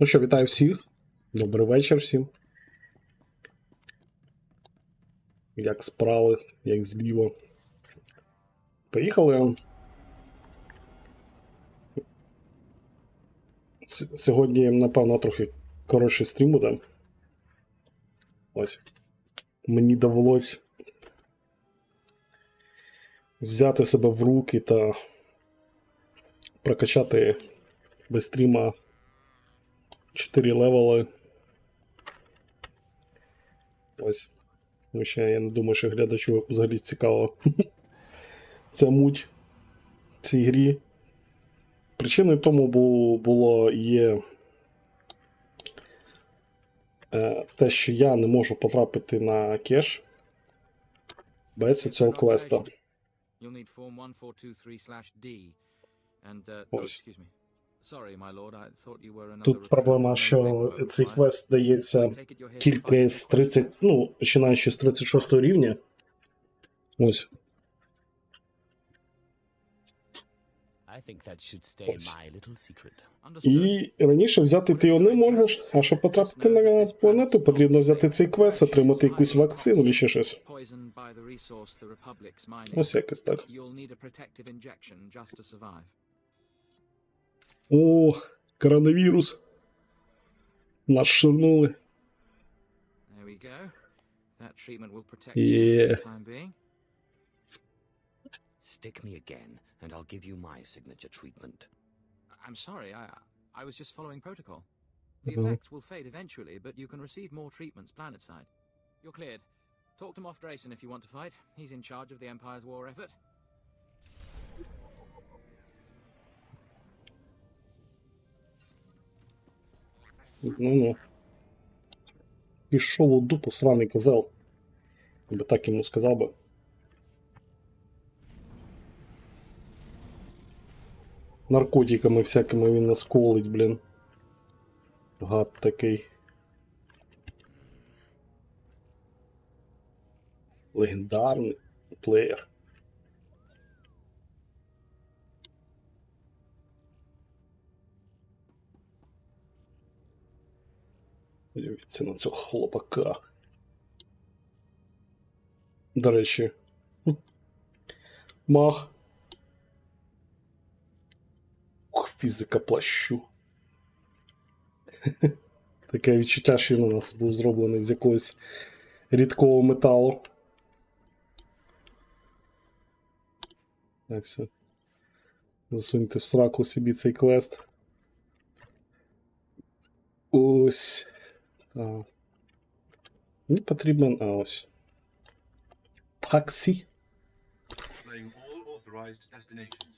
Ну що, вітаю всіх. Добрий вечір всім. Як справи, як зліва. Поїхали. С- Сьогодні, напевно, трохи коротший стрім буде. Ось. Мені довелось взяти себе в руки та прокачати без стріма 4 левели. Ось. Тому що я не думаю, що глядачу взагалі цікаво. Ця муть в цій грі. Причиною тому бу- було є е, те, що я не можу потрапити на кеш без цього квеста. You'll need form 1423/D. And uh, oh, Ось. Excuse me. Sorry, my lord. I thought you were another Тут проблема, що цей квест дається тільки з some 30, questions. ну, починаючи з 36 рівня. Ось. Ось. І раніше взяти ти його не можеш, а щоб потрапити на планету, потрібно взяти цей квест, отримати якусь вакцину чи ще щось. Ось якось так. О, коронавірус. Нас ширнули. There we go. That treatment will protect Yeah. you for the time being. Stick me again, and I'll give you my signature treatment. I'm sorry, I I was just following protocol. The Mhm. effects will fade eventually, but you can receive more treatments planetside. You're cleared. Talk to Moff Drayson if you want to fight. He's in charge of the Empire's war effort. Ну-ну. Пішов у дупу сраний козел. Я би так йому сказав би. Наркотиками всякими він нас колить, блін. Гад такий. Легендарний плеєр. Подивіться на цього хлопака. До речі. Мах. Ух, фізика плащу. Таке відчуття, що він у нас був зроблений з якогось рідкого металу. Так, все. Засуньте в сраку собі цей квест. Ось. А. Мені потрібен. А ось. Таксі. displaying all authorized destinations.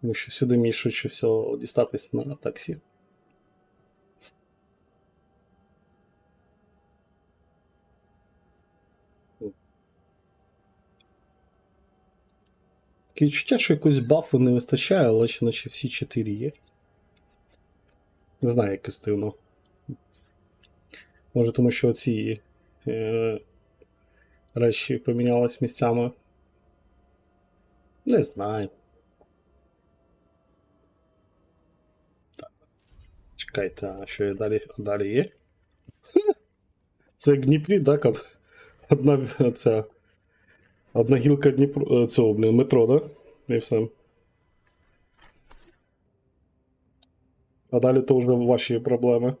Тому що сюди мені швидше всього дістатись на таксі. Таке відчуття, що якогось бафу не вистачає, але ще наче всі чотири є. Не знаю, якось дивно. Може, тому що ці е, речі помінялись місцями. Не знаю. Чекайте, а що є далі, далі є? Це як Дніпрі, так? Одна ця. Одна гілка Дніпро, е, цього, блін, метро, да? І все. А далі то вже ваші проблеми.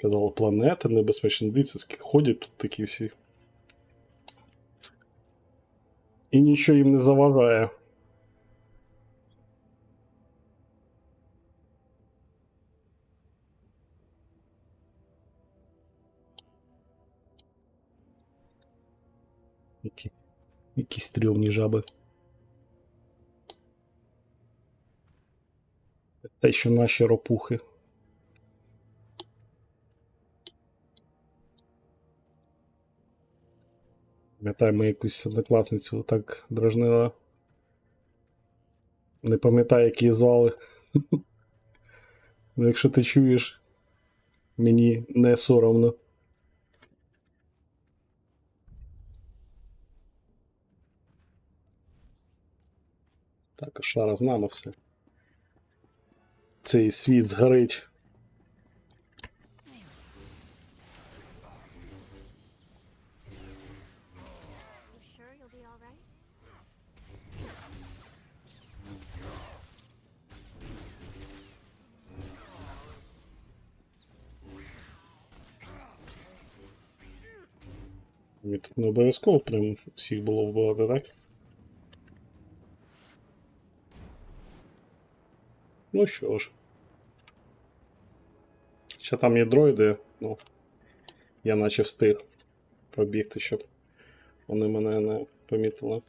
Казала, планета небезпечна. Дивіться, скільки ходять тут такі всі. І нічого їм не заважає. Які стрьомні жаби. Те, що наші ропухи. Пам'ятаю, ми якусь однокласницю так дражнила. Не пам'ятаю, як її звали. Ну, якщо ти чуєш Мені не соромно. Так, шара з все. Цей світ згорить. Не обов'язково прям всіх було вбивати, так? Ну що ж. Ще там є дроїди, ну. Я наче встиг пробігти, щоб вони мене не помітили.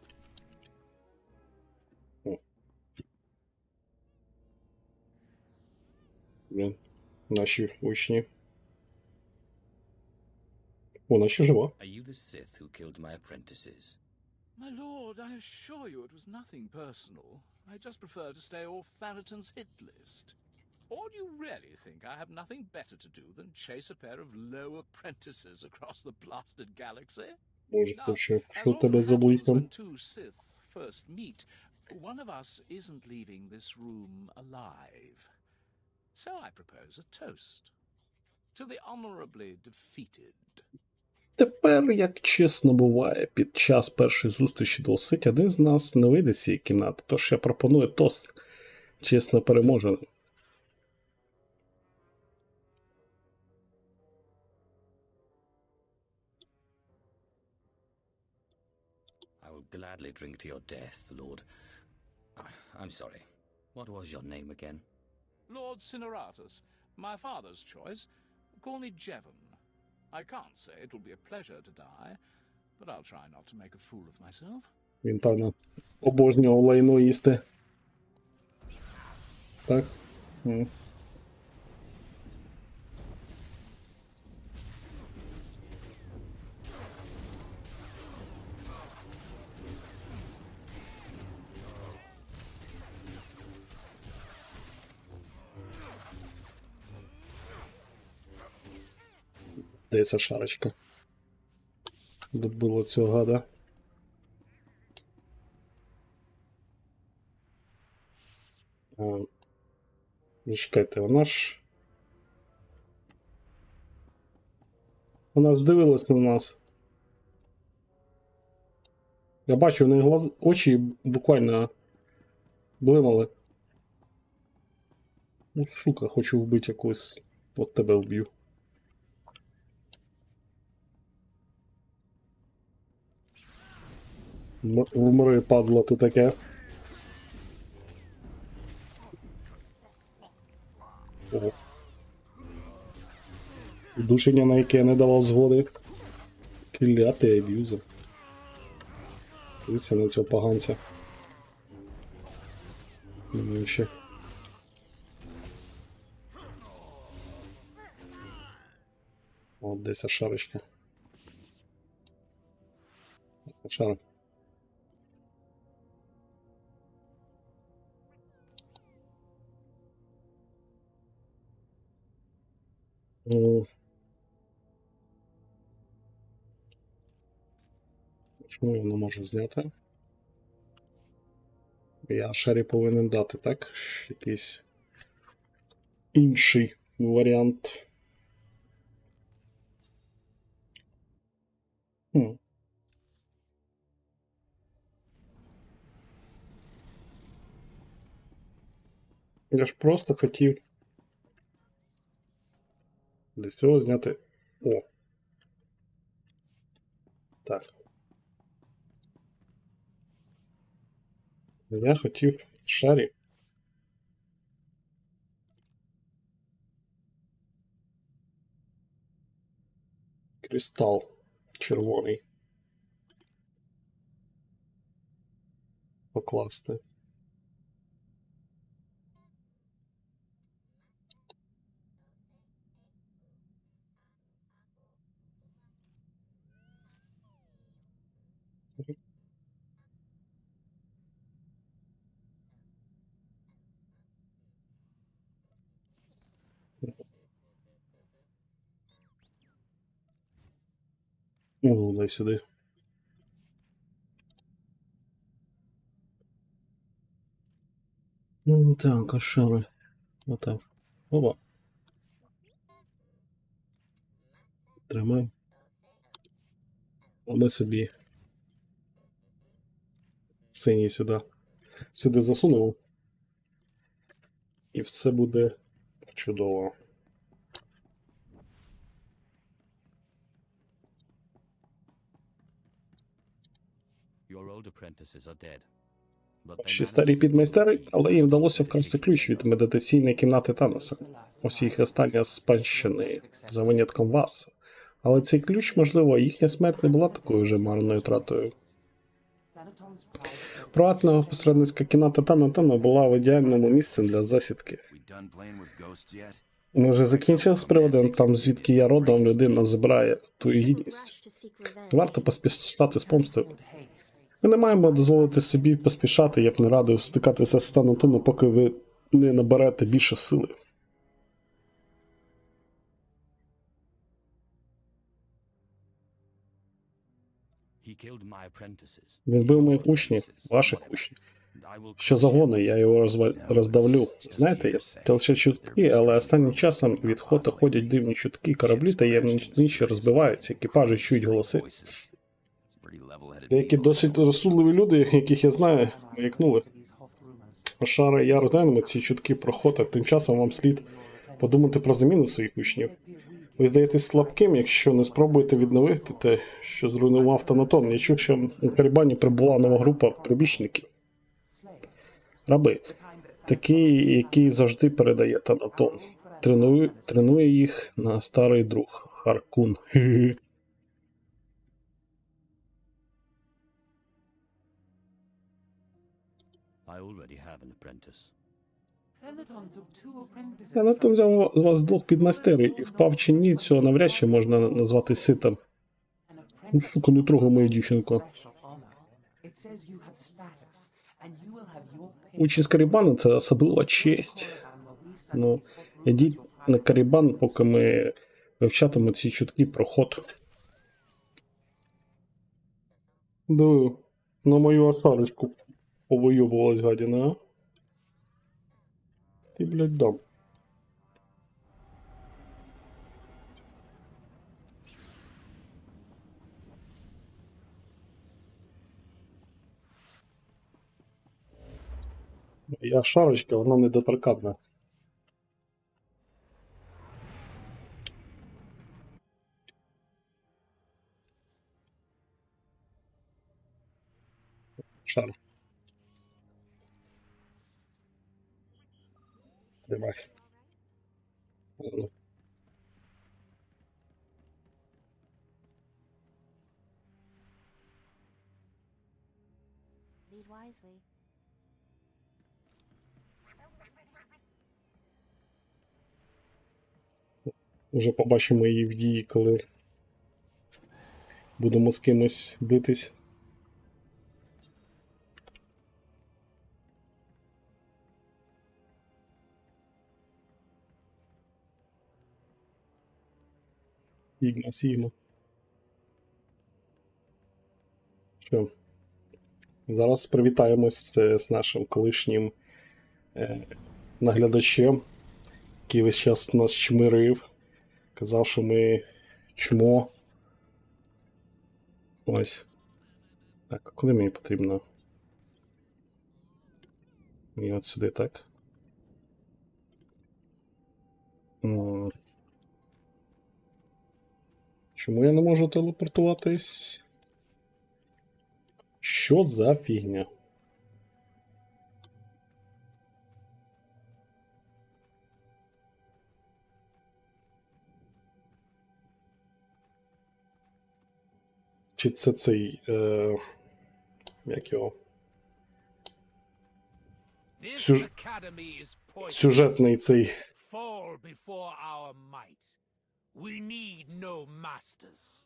О. Блін, наші учні. О, наче жива. Are you the Sith who killed my apprentices? My lord, I assure you it was nothing personal. I just prefer to stay off Thanaton's hit list. Or do you really think I have nothing better to do than chase a pair of low apprentices across the blasted galaxy? Боже, Now, хлопче, as що в тебе often за happens близьком? when two Sith first meet, one of us isn't leaving this room alive. So I propose a toast to the honorably defeated. Тепер, як чесно буває, під час першої зустрічі досить один з нас не вийде з цієї кімнати, тож я пропоную тост чесно переможений. I will gladly drink to your death, Lord. I'm sorry. What was your name again? Lord Cineratus, my father's choice. Call me Jevon. I can't say it will be a pleasure to die, but I'll try not to make a fool of myself. Він, певно, обожнював лайно їсти. Так? М. Де ця шарочка? Добило цього гада. Чекайте, вона ж. Вона ж дивилась на нас. Я бачу, у неї глаз... очі буквально блимали. Ну, сука, хочу вбити якусь. От тебе вб'ю. Вмри, падло, ти таке. О. Душення, на яке я не давав згоди. Клятий аб'юзер. Дивіться на цього поганця. Ну, ще. От десь шарочка. Шара. Чому я не можу зняти? Я шарі повинен дати, так? Якийсь інший варіант. Хм. Я ж просто хотів для цього зняти. О. Так. Я хотів шарі. Кристал червоний. Покласти. Дай сюди. Ну, так, а що ми? Отак. Опа. Тримай. Ми собі. Синій сюди. Сюди засунемо. І все буде чудово. Your old apprentices are dead. But they Ще старі підмайстери, але їм вдалося вкрасти ключ від медитаційної кімнати Таноса. Ось їх остання спадщини, за винятком вас. Але цей ключ, можливо, їхня смерть не була такою вже марною тратою. Приватна посередницька кімната Танатана була в ідеальному місці для засідки. Ми вже закінчили з приводом там, звідки я родом, людина збирає Shouldn't гідність. Варто поспішати з помстою. Ми не маємо дозволити собі поспішати, я б не радив стикатися з Танатоном, поки ви не наберете більше сили. Він бив моїх учнів, ваших учнів. Що загони, я його розва... роздавлю. Знаєте, це лише чутки, але останнім часом від хота ходять дивні чутки, кораблі таємничі розбиваються, екіпажі чують голоси. Деякі досить розсудливі люди, яких я знаю, маякнули. Шара і я розглянемо ці чутки про хота, тим часом вам слід подумати про заміну своїх учнів. Ви здаєтесь слабким, якщо не спробуєте відновити те, що зруйнував Танатон. Я чув, що у Карібані прибула нова група прибічників. Раби. Такий, який завжди передає Танатон. Тренує, тренує їх на старий друг Харкун. I already have an apprentice. Танатон взяв з вас двох підмайстерів і впав чи ні, цього навряд чи можна назвати ситом. Ну, сука, не трогай мою дівчинку. Участь з Карібану це особлива честь. Ну, ідіть на Карібан, поки ми вивчатимемо ці чутки про ход. Диви, на мою осарочку повойовувалась гадіна, а? Ти, блядь, дам. Я шарочка, вона недоторканна. Шар. Тримай. Ладно. Lead wisely. Вже побачимо її в дії, коли будемо з кимось битись. Сігма. Що? Зараз привітаємось з нашим колишнім е, наглядачем, який весь час нас чмирив. Казав, що ми чмо. Ось. Так, куди мені потрібно? Мені от сюди, так? Чому я не можу телепортуватись? Що за фігня? Чи це цей. Е, як його? Сюж-. Сюжетний цей. We need no masters.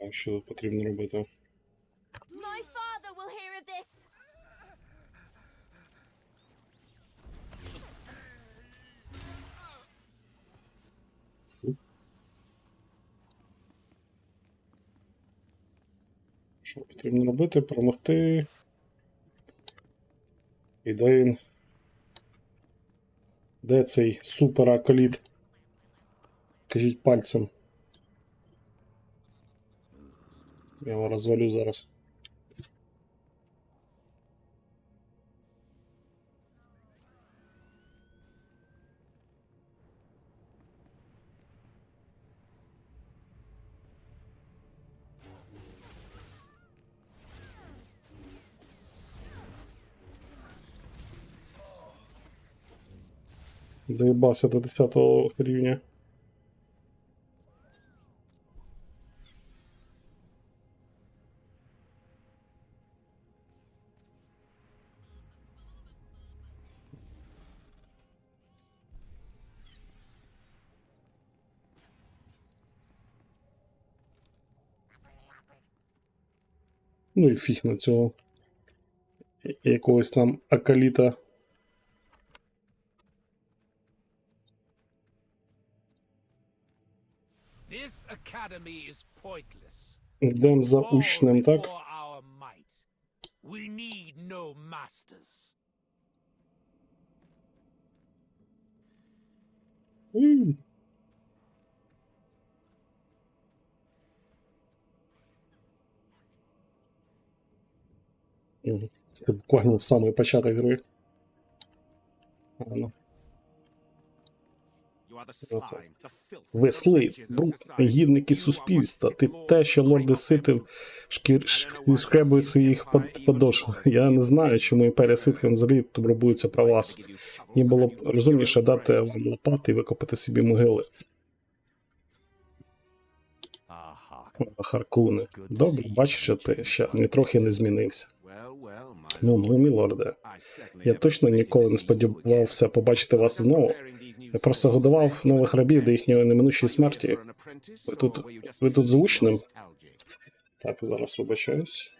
А що тут потрібно робити? Що потрібно робити? Перемогти. І де він? Де цей супер аколіт? Кажіть пальцем. Я його розвалю зараз. Доїбався до 10 рівня. Ну і фіг на цього. Якогось там акаліта. Йдемо за учнем, так? before. We need no masters. М. Мгм. Це буквально в самий початок гри. Ну. Весли, брук, негідники суспільства. Ти те, що лорди ситив шкір шкребують своїх под- подошв. Я не знаю, чому імперія ситхів взагалі турбується про вас. Їм було б розумніше дати вам лопати і викопати собі могили. Харкуни. Добре, бачиш, що ти ще нітрохи не змінився. Ну, ну, мій лорде, я точно ніколи не сподівався побачити вас знову. Я просто годував нових рабів до їхньої неминучої смерті. Ви тут, ви тут звучним? Так, зараз вибачаюсь.